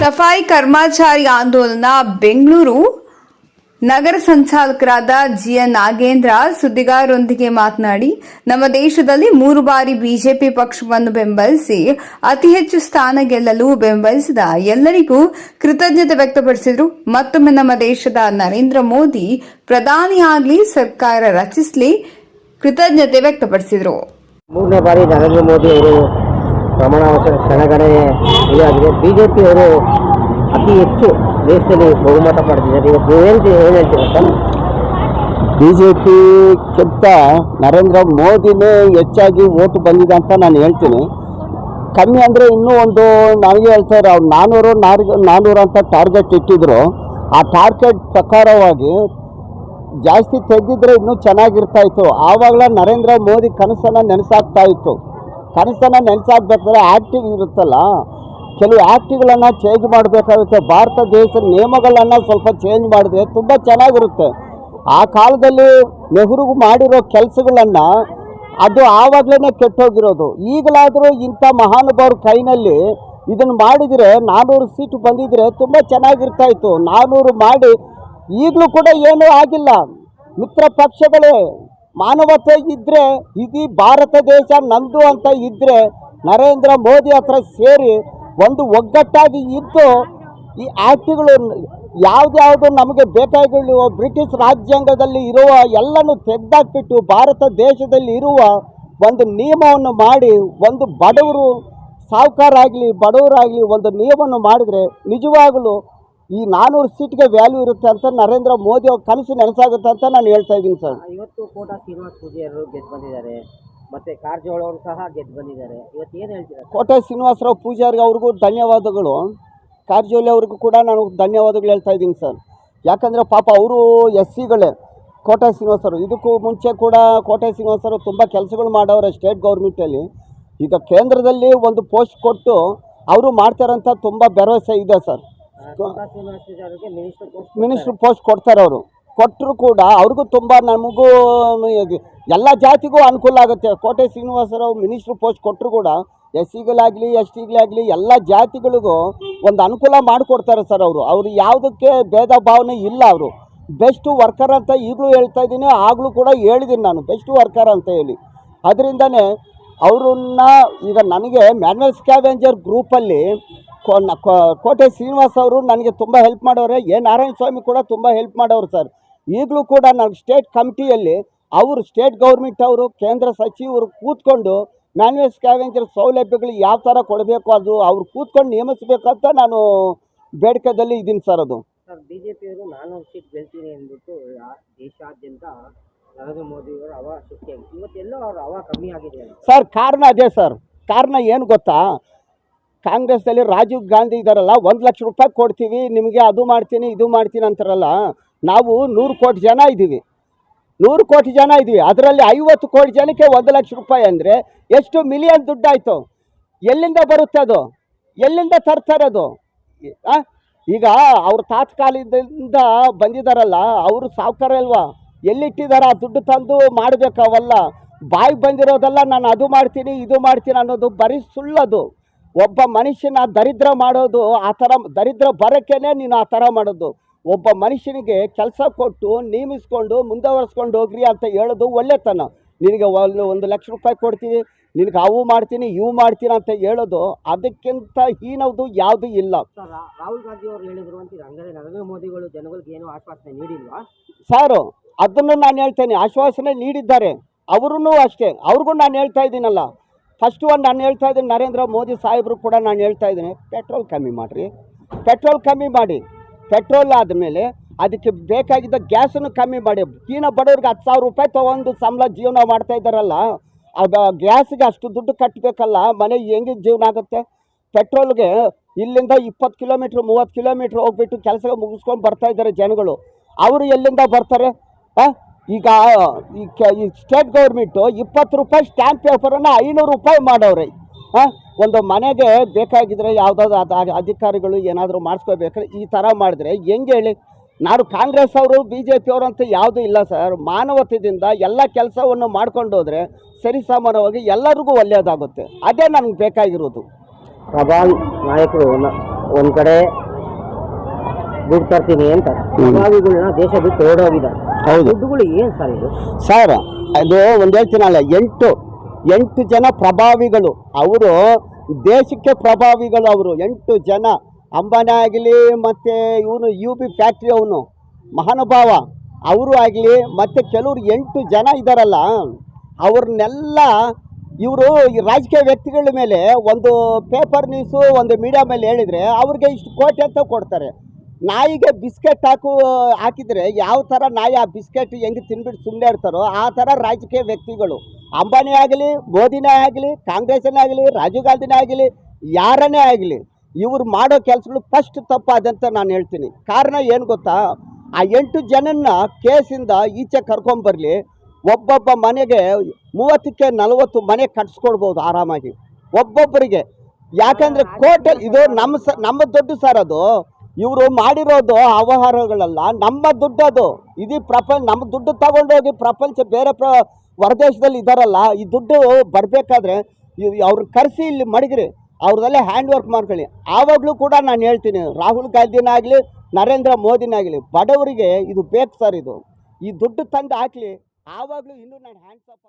ಸಫಾಯಿ ಕರ್ಮಚಾರಿ ಆಂದೋಲನ ಬೆಂಗಳೂರು. ನಗರ ಸಂಚಾಲಕರಾದ ಜಿ ಎನ್ ನಾಗೇಂದ್ರ ಸುದ್ದಿಗಾರರೊಂದಿಗೆ ಮಾತನಾಡಿ, ನಮ್ಮ ದೇಶದಲ್ಲಿ ಮೂರು ಬಾರಿ ಬಿಜೆಪಿ ಪಕ್ಷವನ್ನು ಬೆಂಬಲಿಸಿ ಅತಿ ಹೆಚ್ಚು ಸ್ಥಾನ ಗೆಲ್ಲಲು ಬೆಂಬಲಿಸಿದ ಎಲ್ಲರಿಗೂ ಕೃತಜ್ಞತೆ ವ್ಯಕ್ತಪಡಿಸಿದರು. ಮತ್ತೊಮ್ಮೆ ನಮ್ಮ ದೇಶದ ನರೇಂದ್ರ ಮೋದಿ ಪ್ರಧಾನಿಯಾಗಲಿ ಸರ್ಕಾರ ರಚಿಸಲಿ ಕೃತಜ್ಞತೆ ವ್ಯಕ್ತಪಡಿಸಿದರು. ಮೂರನೇ ಬಾರಿ ನರೇಂದ್ರ ಮೋದಿ ಪ್ರಮಾಣ ವಚನ ಕ್ಷಣಗಣನೆ ಇದಾಗಿದೆ ಜೆ ಅವರು ಅತಿ ಹೆಚ್ಚು ದೇಶದಲ್ಲಿ ಬಹುಮತ ಪಡೆದಿದ್ದಾರೆ. ಇವತ್ತು ಏನು ಏನು ಹೇಳ್ತೀರಾ ಸರ್ ಬಿ ಜೆ ಪಿಗಿಂತ ನರೇಂದ್ರ ಮೋದಿನೇ ಹೆಚ್ಚಾಗಿ ಓಟು ಬಂದಿದೆ ಅಂತ ನಾನು ಹೇಳ್ತೀನಿ. ಕಮ್ಮಿ ಅಂದರೆ ಇನ್ನೂ ಒಂದು ನನಗೆ ಹೇಳ್ತಾರೆ ಅವ್ರು ನಾನ್ನೂರು ನಾರು ನಾನ್ನೂರು ಅಂತ ಟಾರ್ಗೆಟ್ ಇಟ್ಟಿದ್ರು. ಆ ಟಾರ್ಗೆಟ್ ಪ್ರಕಾರವಾಗಿ ಜಾಸ್ತಿ ತೆಗೆದಿದ್ರೆ ಇನ್ನೂ ಚೆನ್ನಾಗಿರ್ತಾ ಇತ್ತು. ಆವಾಗಲೇ ನರೇಂದ್ರ ಮೋದಿ ಕನಸನ್ನು ನೆನೆಸಾಗ್ತಾ ಇತ್ತು. ಕನಸನ್ನು ನೆನೆಸಾಕ್ಬೇಕಾದ್ರೆ ಆ್ಯಕ್ಟಿವ್ ಇರುತ್ತಲ್ಲ? ಕೆಲವು ಆ್ಯಕ್ಟಿಗಳನ್ನು ಚೇಂಜ್ ಮಾಡಬೇಕಾಗುತ್ತೆ. ಭಾರತ ದೇಶದ ನಿಯಮಗಳನ್ನು ಸ್ವಲ್ಪ ಚೇಂಜ್ ಮಾಡಿದ್ರೆ ತುಂಬ ಚೆನ್ನಾಗಿರುತ್ತೆ. ಆ ಕಾಲದಲ್ಲಿ ನೆಹರುಗೂ ಮಾಡಿರೋ ಕೆಲಸಗಳನ್ನು ಅದು ಆವಾಗಲೇ ಕೆಟ್ಟೋಗಿರೋದು. ಈಗಲಾದರೂ ಇಂಥ ಮಹಾನುಭಾವ್ರ ಕೈನಲ್ಲಿ ಇದನ್ನು ಮಾಡಿದರೆ ನಾನ್ನೂರು ಸೀಟು ಬಂದಿದ್ರೆ ತುಂಬ ಚೆನ್ನಾಗಿರ್ತಾ ಇತ್ತು. ನಾನ್ನೂರು ಮಾಡಿ ಈಗಲೂ ಕೂಡ ಏನೂ ಆಗಿಲ್ಲ. ಮಿತ್ರ ಪಕ್ಷಗಳೇ ಮಾನವತೆ ಇದ್ದರೆ ಇಡೀ ಭಾರತ ದೇಶ ನಂದು ಅಂತ ಇದ್ದರೆ ನರೇಂದ್ರ ಮೋದಿ ಹತ್ರ ಸೇರಿ ಒಂದು ಒಗ್ಗಟ್ಟಾಗಿ ಇದ್ದು ಈ ಆ್ಯಕ್ಟ್ಗಳು ಯಾವ್ದ್ಯಾವುದು ನಮಗೆ ಬೇಕಾಗಿರುವ ಬ್ರಿಟಿಷ್ ರಾಜ್ಯಾಂಗದಲ್ಲಿ ಇರುವ ಎಲ್ಲನೂ ತೆಗೆದಾಕ್ಬಿಟ್ಟು ಭಾರತ ದೇಶದಲ್ಲಿ ಇರುವ ಒಂದು ನಿಯಮವನ್ನು ಮಾಡಿ ಒಂದು ಬಡವರು ಸಾಹುಕಾರಾಗಲಿ ಬಡವರಾಗಲಿ ಒಂದು ನಿಯಮವನ್ನು ಮಾಡಿದರೆ ನಿಜವಾಗಲೂ ಈ ನಾನೂರು ಸೀಟ್ಗೆ ವ್ಯಾಲ್ಯೂ ಇರುತ್ತೆ ಅಂತ ನರೇಂದ್ರ ಮೋದಿ ಅವ್ರ ಕನಸು ನೆನಸಾಗುತ್ತೆ ಅಂತ ನಾನು ಹೇಳ್ತಾ ಇದ್ದೀನಿ ಸರ್. ಇವತ್ತು ಕೋಟಾ ಶ್ರೀನಿವಾಸ್ ಪೂಜೆಯವರು ಗೆದ್ದು ಬಂದಿದ್ದಾರೆ. ಮತ್ತೆ ಕಾರಜೋಳ ಅವರು ಸಹ ಗೆದ್ದು ಬಂದಿದ್ದಾರೆ. ಇವತ್ತು ಏನು ಹೇಳ್ತೀರಾ? ಕೋಟೆ ಶ್ರೀನಿವಾಸರಾವ್ ಪೂಜಾರಿಗೆ ಅವ್ರಿಗೂ ಧನ್ಯವಾದಗಳು. ಕಾರಜೋಳಿ ಅವ್ರಿಗೂ ಕೂಡ ನಾನು ಧನ್ಯವಾದಗಳು ಹೇಳ್ತಾ ಇದ್ದೀನಿ ಸರ್. ಯಾಕಂದರೆ ಪಾಪ ಅವರು ಎಸ್ ಸಿಗಳೇ ಕೋಟೆ ಶ್ರೀನಿವಾಸರು ಇದಕ್ಕೂ ಮುಂಚೆ ಕೂಡ ಕೋಟೆ ಶ್ರೀನಿವಾಸರು ತುಂಬ ಕೆಲಸಗಳು ಮಾಡವ್ರೆ ಸ್ಟೇಟ್ ಗೌರ್ಮೆಂಟಲ್ಲಿ ಈಗ ಕೇಂದ್ರದಲ್ಲಿ ಒಂದು ಪೋಸ್ಟ್ ಕೊಟ್ಟು ಅವರು ಮಾಡ್ತಾರಂತ ತುಂಬ ಭರವಸೆ ಇದೆ ಸರ್. ಮಿನಿಸ್ಟರ್ ಪೋಸ್ಟ್ ಕೊಡ್ತಾರೆ ಅವರು. ಕೊಟ್ಟರು ಕೂಡ ಅವ್ರಿಗೂ ತುಂಬ ನಮಗೂ ಎಲ್ಲ ಜಾತಿಗೂ ಅನುಕೂಲ ಆಗುತ್ತೆ. ಕೋಟೆ ಶ್ರೀನಿವಾಸರಾವ್ ಮಿನಿಸ್ಟ್ರ್ ಪೋಸ್ಟ್ ಕೊಟ್ಟರು ಕೂಡ ಎಸ್ ಸಿಗಳಾಗಲಿ ಎಸ್ ಟಿಗಳಾಗಲಿ ಎಲ್ಲ ಜಾತಿಗಳಿಗೂ ಒಂದು ಅನುಕೂಲ ಮಾಡಿಕೊಡ್ತಾರೆ ಸರ್ ಅವರು. ಅವರು ಯಾವುದಕ್ಕೆ ಭೇದ ಭಾವನೆ ಇಲ್ಲ ಅವರು. ಬೆಸ್ಟ್ ವರ್ಕರ್ ಅಂತ ಈಗಲೂ ಹೇಳ್ತಾ ಇದ್ದೀನಿ, ಆಗಲೂ ಕೂಡ ಹೇಳಿದ್ದೀನಿ ನಾನು. ಬೆಸ್ಟ್ ವರ್ಕರ್ ಅಂತ ಹೇಳಿ. ಅದರಿಂದನೇ ಅವ್ರನ್ನ ಈಗ ನನಗೆ ಮ್ಯಾನ್ಯಲ್ ಸ್ಕ್ಯಾವೆಂಜರ್ ಗ್ರೂಪಲ್ಲಿ ಕೋಟೆ ಶ್ರೀನಿವಾಸ್ ಅವರು ನನಗೆ ತುಂಬ ಹೆಲ್ಪ್ ಮಾಡೋರೆ. ಎ. ನಾರಾಯಣ ಸ್ವಾಮಿ ಕೂಡ ತುಂಬ ಹೆಲ್ಪ್ ಮಾಡೋರು ಸರ್. ಈಗಲೂ ಕೂಡ ನಾನು ಸ್ಟೇಟ್ ಕಮಿಟಿಯಲ್ಲಿ ಅವರು ಸ್ಟೇಟ್ ಗೌರ್ಮೆಂಟ್ ಅವರು ಕೇಂದ್ರ ಸಚಿವರು ಕೂತ್ಕೊಂಡು ಮ್ಯಾನ್ಯಲ್ ಸ್ಕ್ಯಾವೆಂಜರ್ ಸೌಲಭ್ಯಗಳು ಯಾವ ಥರ ಕೊಡಬೇಕು ಅದು ಅವ್ರು ಕೂತ್ಕೊಂಡು ನೇಮಿಸಬೇಕಂತ ನಾನು ಬೇಡಿಕೆದಲ್ಲಿ ಇದ್ದೀನಿ ಸರ್ ಅದು. ಸರ್ ಬಿಜೆಪಿಯವರು ನಾನ್ನೂರು ಸೀಟ್ ಗೆಲ್ತೀನಿ ಅಂದ್ಬಿಟ್ಟು ದೇಶಾದ್ಯಂತ ನರೇಂದ್ರ ಮೋದಿ ಅವ ಸೃಷ್ಟಿಯಾಗಿ ಸೃಷ್ಟಿಯಾಗಿದೆ. ಇವತ್ತೆಲ್ಲೋ ಅವ್ರ ಹವಾ ಕಮ್ಮಿ ಆಗಿದೆ ಸರ್ ಕಾರಣ ಅದೇ ಸರ್. ಕಾರಣ ಏನು ಗೊತ್ತಾ? ಕಾಂಗ್ರೆಸ್ನಲ್ಲಿ ರಾಜೀವ್ ಗಾಂಧಿ ಇದ್ದಾರಲ್ಲ, ಒಂದು ಲಕ್ಷ ರೂಪಾಯಿ ಕೊಡ್ತೀವಿ, ನಿಮಗೆ ಅದು ಮಾಡ್ತೀನಿ, ಇದು ಮಾಡ್ತೀನಿ ಅಂತಾರಲ್ಲ, ನಾವು ನೂರು ಕೋಟಿ ಜನ ಇದ್ದೀವಿ. ನೂರು ಕೋಟಿ ಜನ ಇದ್ದೀವಿ. ಅದರಲ್ಲಿ ಐವತ್ತು ಕೋಟಿ ಜನಕ್ಕೆ ಒಂದು ಲಕ್ಷ ರೂಪಾಯಿ ಅಂದರೆ ಎಷ್ಟು ಮಿಲಿಯನ್ ದುಡ್ಡಾಯಿತು? ಎಲ್ಲಿಂದ ಬರುತ್ತೆ ಅದು? ಎಲ್ಲಿಂದ ತರ್ತಾರೆ ಅದು? ಈಗ ಅವ್ರ ತಾತ್ಕಾಲದಿಂದ ಬಂದಿದ್ದಾರಲ್ಲ ಅವರು ಸಾವುಕಾರ ಅಲ್ವಾ ಎಲ್ಲಿಟ್ಟಿದ್ದಾರೆ ಆ ದುಡ್ಡು ತಂದು ಮಾಡಬೇಕಾವಲ್ಲ ಬಾಯಿ ಬಂದಿರೋದೆಲ್ಲ, ನಾನು ಅದು ಮಾಡ್ತೀನಿ, ಇದು ಮಾಡ್ತೀನಿ ಅನ್ನೋದು ಬರೀ ಸುಳ್ಳದು. ಒಬ್ಬ ಮನುಷ್ಯನ ದರಿದ್ರ ಮಾಡೋದು ಆ ಥರ ದರಿದ್ರ ಬರೋಕ್ಕೇನೆ ನೀನು ಆ ಥರ ಮಾಡೋದು. ಒಬ್ಬ ಮನುಷ್ಯನಿಗೆ ಕೆಲಸ ಕೊಟ್ಟು ನೇಮಿಸ್ಕೊಂಡು ಮುಂದುವರಿಸ್ಕೊಂಡು ಹೋಗ್ರಿ ಅಂತ ಹೇಳೋದು ಒಳ್ಳೆತನ. ನಿನಗೆ ಒಂದು ಒಂದು ಲಕ್ಷ ರೂಪಾಯಿ ಕೊಡ್ತೀನಿ ನಿನಗೆ ಅವು ಮಾಡ್ತೀನಿ ಇವು ಮಾಡ್ತೀನಿ ಅಂತ ಹೇಳೋದು ಅದಕ್ಕಿಂತ ಹೀನವುದು ಯಾವುದು ಇಲ್ಲ. ರಾಹುಲ್ ಗಾಂಧಿ ಅವರು ಹೇಳಿದ್ರು ಅಂತೀರ ಹಂಗಾದ್ರೆ ನರೇಂದ್ರ ಮೋದಿಗಳು ಜನಗಳಿಗೆ ಏನು ಆಶ್ವಾಸನೆ ನೀಡಿಲ್ವಾ? ಸಾರು ಅದನ್ನು ನಾನು ಹೇಳ್ತೇನೆ. ಆಶ್ವಾಸನೆ ನೀಡಿದ್ದಾರೆ. ಅವರೂ ಅಷ್ಟೇ. ಅವ್ರಿಗೂ ನಾನು ಹೇಳ್ತಾ ಇದ್ದೀನಲ್ಲ. ಫಸ್ಟ್ ಒಂದು ನಾನು ಹೇಳ್ತಾ ಇದ್ದೀನಿ, ನರೇಂದ್ರ ಮೋದಿ ಸಾಹೇಬರು ಕೂಡ ನಾನು ಹೇಳ್ತಾ ಇದ್ದೀನಿ ಪೆಟ್ರೋಲ್ ಕಮ್ಮಿ ಮಾಡಿರಿ. ಪೆಟ್ರೋಲ್ ಕಮ್ಮಿ ಮಾಡಿ. ಪೆಟ್ರೋಲ್ ಆದಮೇಲೆ ಅದಕ್ಕೆ ಬೇಕಾಗಿದ್ದ ಗ್ಯಾಸನ್ನು ಕಮ್ಮಿ ಮಾಡಿ. ಕೀನ ಬಡವ್ರಿಗೆ ಹತ್ತು ಸಾವಿರ ರೂಪಾಯಿ ತೊಗೊಂಡು ಸಂಬಳ ಜೀವನ ಮಾಡ್ತಾ ಇದ್ದಾರಲ್ಲ ಅದು ಗ್ಯಾಸ್ಗೆ ಅಷ್ಟು ದುಡ್ಡು ಕಟ್ಟಬೇಕಲ್ಲ ಮನೆ ಹೆಂಗೆ ಜೀವನ ಆಗುತ್ತೆ? ಪೆಟ್ರೋಲ್ಗೆ ಇಲ್ಲಿಂದ ಇಪ್ಪತ್ತು ಕಿಲೋಮೀಟ್ರ್ ಮೂವತ್ತು ಕಿಲೋಮೀಟ್ರ್ ಹೋಗ್ಬಿಟ್ಟು ಕೆಲಸ ಮುಗಿಸ್ಕೊಂಡು ಬರ್ತಾ ಇದ್ದಾರೆ ಜನಗಳು. ಅವರು ಎಲ್ಲಿಂದ ಬರ್ತಾರೆ? ಆ? ಈಗ, ಈ ಸ್ಟೇಟ್ ಗೌರ್ಮೆಂಟು ಇಪ್ಪತ್ತು ರೂಪಾಯಿ ಸ್ಟ್ಯಾಂಪ್ ಪೇಪರನ್ನು ಐನೂರು ರೂಪಾಯಿ ಮಾಡವ್ರೆ. ಹಾಂ? ಒಂದು ಮನೆಗೆ ಬೇಕಾಗಿದ್ರೆ ಯಾವುದಾದ್ರು ಅಧಿಕಾರಿಗಳು ಏನಾದರೂ ಮಾಡಿಸ್ಕೋಬೇಕಾದ್ರೆ ಈ ಥರ ಮಾಡಿದ್ರೆ ಹೆಂಗೆ ಹೇಳಿ? ನಾನು ಕಾಂಗ್ರೆಸ್ ಅವರು ಬಿ ಜೆ ಪಿ ಅವರು ಅಂತ ಯಾವುದೂ ಇಲ್ಲ ಸರ್. ಮಾನವತೆಯಿಂದ ಎಲ್ಲ ಕೆಲಸವನ್ನು ಮಾಡ್ಕೊಂಡು ಹೋದರೆ ಸರಿಸಾಮಾನ್ಯವಾಗಿ ಎಲ್ಲರಿಗೂ ಒಳ್ಳೆಯದಾಗುತ್ತೆ ಅದೇ ನಮ್ಗೆ ಬೇಕಾಗಿರೋದು. ಪ್ರಬಾಲ್ ನಾಯಕರು ಒಂದ್ ಕಡೆ ದುಡ್ಡು ತರ್ತೀನಿ ಅಂತ. ಪ್ರಭಾವಿಗಳನ್ನ ದೇಶ ಬಿಟ್ಟು ಓಡೋಗಿದ್ದಾರೆ. ಹೌದು. ದುಡ್ಡುಗಳು ಏನು ಸರ್ ಇದು? ಸರ್ ಅದು ಒಂದು ಹೇಳ್ತೀನಲ್ಲ ಎಂಟು ಎಂಟು ಜನ ಪ್ರಭಾವಿಗಳು. ಅವರು ದೇಶಕ್ಕೆ ಪ್ರಭಾವಿಗಳು ಅವರು. ಎಂಟು ಜನ. ಅಂಬಾನಿ ಆಗಲಿ ಮತ್ತು ಇವನು ಯು ಬಿ ಫ್ಯಾಕ್ಟ್ರಿ ಅವನು. ಮಹಾನುಭಾವ. ಅವರು ಆಗಲಿ ಮತ್ತು ಕೆಲವರು ಎಂಟು ಜನ ಇದ್ದಾರಲ್ಲ ಅವ್ರನ್ನೆಲ್ಲ ಇವರು ರಾಜಕೀಯ ವ್ಯಕ್ತಿಗಳ ಮೇಲೆ ಒಂದು ಪೇಪರ್ ನ್ಯೂಸು ಒಂದು ಮೀಡಿಯಾ ಮೇಲೆ ಹೇಳಿದರೆ ಅವ್ರಿಗೆ ಇಷ್ಟು ಕೋಟಿ ಅಂತ ಕೊಡ್ತಾರೆ. ನಾಯಿಗೆ ಬಿಸ್ಕೆಟ್ ಹಾಕು ಹಾಕಿದರೆ ಯಾವ ಥರ ನಾಯಿ ಆ ಬಿಸ್ಕೆಟ್ ಹೆಂಗೆ ತಿನ್ಬಿಟ್ಟು ಸುಮ್ಮನೆ ಇರ್ತಾರೋ ಆ ಥರ ರಾಜಕೀಯ ವ್ಯಕ್ತಿಗಳು. ಅಂಬಾನಿ ಆಗಲಿ ಮೋದಿನೇ ಆಗಲಿ ಕಾಂಗ್ರೆಸ್ನೇ ಆಗಲಿ ರಾಜೀವ್ ಗಾಂಧಿನೇ ಆಗಲಿ ಯಾರನ್ನೇ ಆಗಲಿ ಇವ್ರು ಮಾಡೋ ಕೆಲಸಗಳು ಫಸ್ಟ್ ತಪ್ಪಾದಂತ ನಾನು ಹೇಳ್ತೀನಿ. ಕಾರಣ ಏನು ಗೊತ್ತಾ? ಆ ಎಂಟು ಜನನ್ನ ಕೇಸಿಂದ ಈಚೆ ಕರ್ಕೊಂಬರಲಿ ಒಬ್ಬೊಬ್ಬ ಮನೆಗೆ ಮೂವತ್ತಕ್ಕೆ ನಲವತ್ತು ಮನೆ ಕಟ್ಸ್ಕೊಡ್ಬೋದು ಆರಾಮಾಗಿ. ಒಬ್ಬೊಬ್ಬರಿಗೆ. ಯಾಕಂದರೆ ಕೋರ್ಟಲ್ಲಿ ಇದು ನಮ್ಮ ಸ ನಮ್ಮ ದೊಡ್ಡ ಸರ್ ಅದು. ಇವರು ಮಾಡಿರೋದು ಅವಹಾರಗಳಲ್ಲ ನಮ್ಮ ದುಡ್ಡು ಅದು. ಇದು ಪ್ರಪಂಚ, ನಮ್ಮ ದುಡ್ಡು ತಗೊಂಡೋಗಿ ಪ್ರಪಂಚ ಬೇರೆ ಪ್ರ, ಹೊರದೇಶದಲ್ಲಿ ಇದ್ದಾರಲ್ಲ ಈ ದುಡ್ಡು ಬರಬೇಕಾದ್ರೆ ಅವ್ರ ಕರೆಸಿ ಇಲ್ಲಿ ಮಡಗಿರಿ. ಅವ್ರದಲ್ಲೇ ಹ್ಯಾಂಡ್ ವರ್ಕ್ ಮಾಡ್ಕೊಳ್ಳಿ. ಆವಾಗಲೂ ಕೂಡ ನಾನು ಹೇಳ್ತೀನಿ, ರಾಹುಲ್ ಗಾಂಧಿನಾಗಲಿ ನರೇಂದ್ರ ಮೋದಿನಾಗಲಿ ಬಡವರಿಗೆ ಇದು ಬೇಕು ಸರ್ ಇದು. ಈ ದುಡ್ಡು ತಂದು ಹಾಕಲಿ. ಆವಾಗಲೂ ಇನ್ನೂ ನಾನು ಹ್ಯಾಂಡ್ಸ್ ಅಂತ